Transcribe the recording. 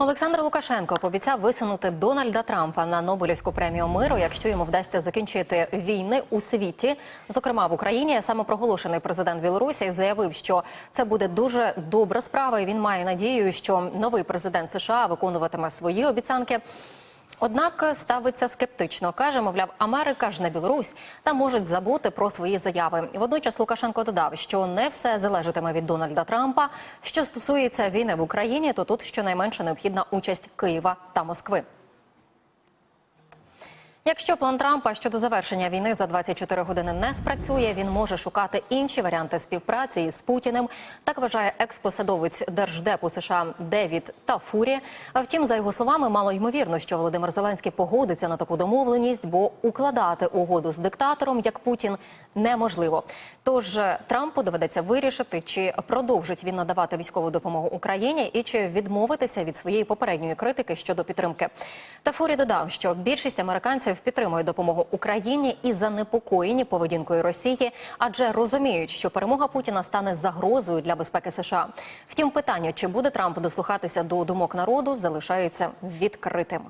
Олександр Лукашенко пообіцяв висунути Дональда Трампа на Нобелівську премію миру, якщо йому вдасться закінчити війни у світі, зокрема в Україні. Самопроголошений президент Білорусі заявив, що це буде дуже добра справа, і він має надію, що новий президент США виконуватиме свої обіцянки. Однак ставиться скептично. каже, мовляв, Америка ж не Білорусь та можуть забути про свої заяви. Водночас Лукашенко додав, що не все залежатиме від Дональда Трампа. Що стосується війни в Україні, то тут щонайменше необхідна участь Києва та Москви. Якщо план Трампа щодо завершення війни за 24 години не спрацює, він може шукати інші варіанти співпраці із Путіним. Так вважає експосадовець держдепу США Девід Тафурі. А втім, за його словами, мало ймовірно, що Володимир Зеленський погодиться на таку домовленість, бо укладати угоду з диктатором, як Путін, неможливо. Тож Трампу доведеться вирішити, чи продовжить він надавати військову допомогу Україні і чи відмовитися від своєї попередньої критики щодо підтримки. Тафурі додав, що більшість американців підтримує допомогу Україні і занепокоєні поведінкою Росії, адже розуміють, що перемога Путіна стане загрозою для безпеки США. Втім, питання, чи буде Трамп дослухатися до думок народу, залишається відкритим.